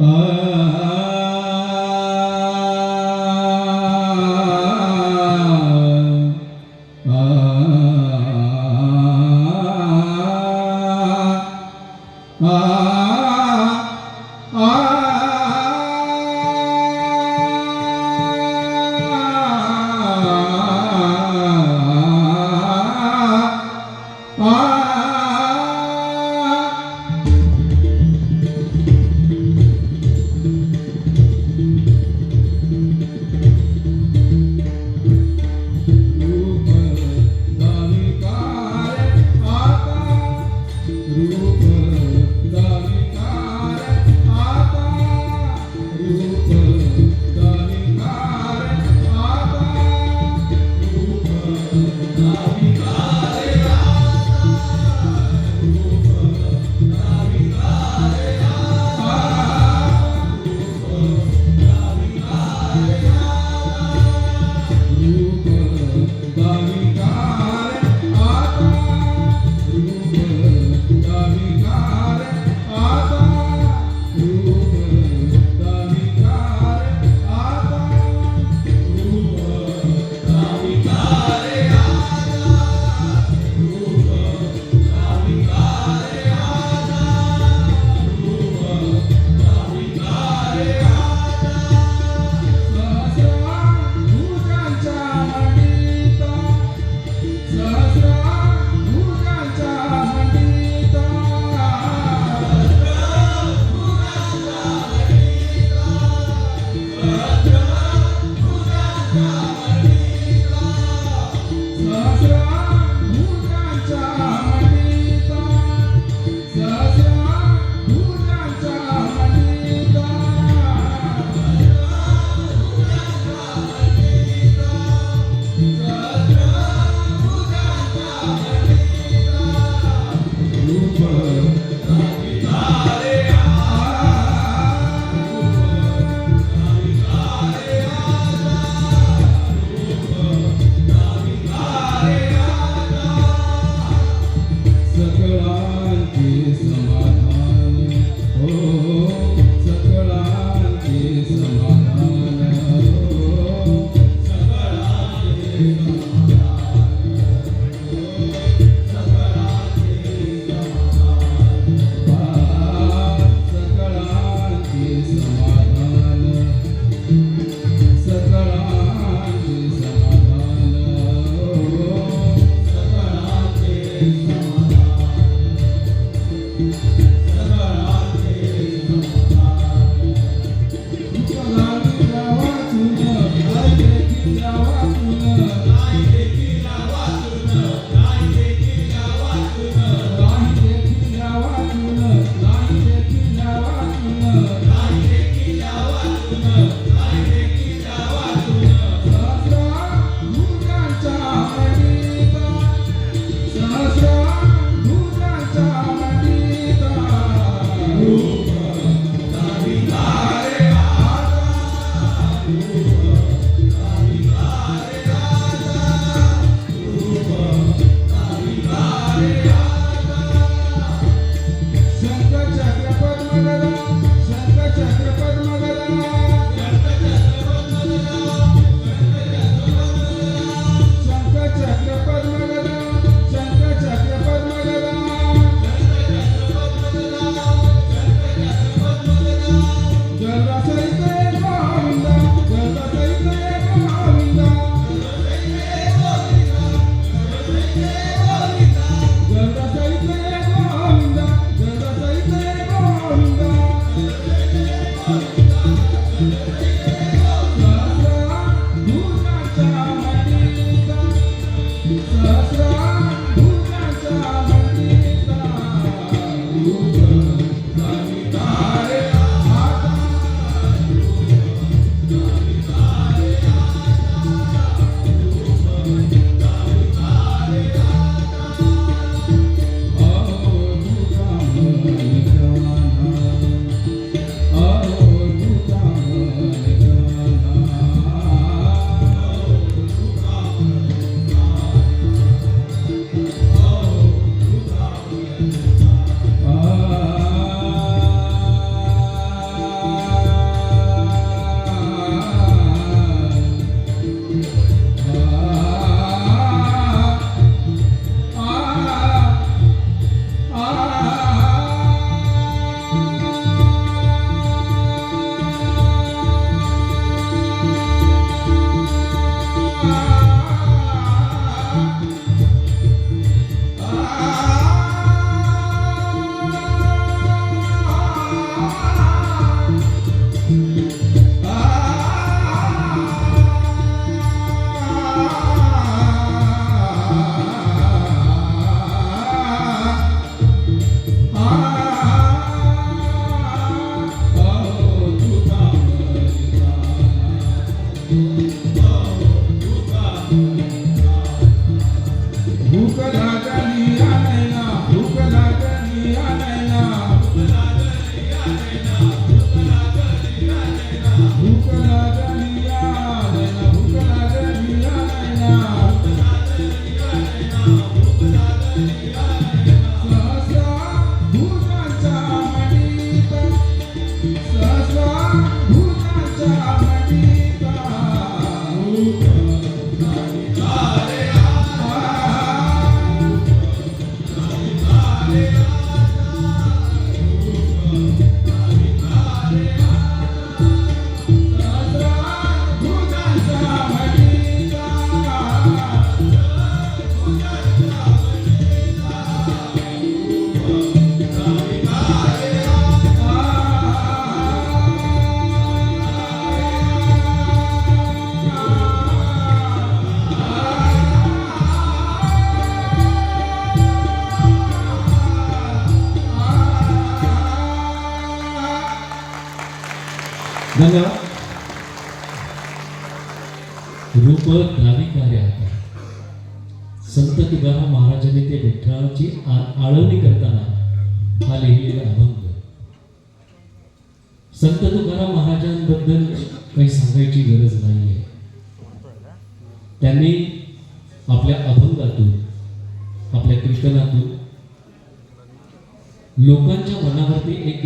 Ah! Thank you. धन्यवाद रूप कार्य आता संत तुकाराम महाराजांनी ते विठ्ठलाची आळवणी करताना हा लिहिलेला अभंग. संत तुकाराम महाराजांबद्दल काही सांगायची गरज नाहीये. त्यांनी आपल्या अभंगातून आपल्या कीर्तनातून लोकांच्या मनावरती एक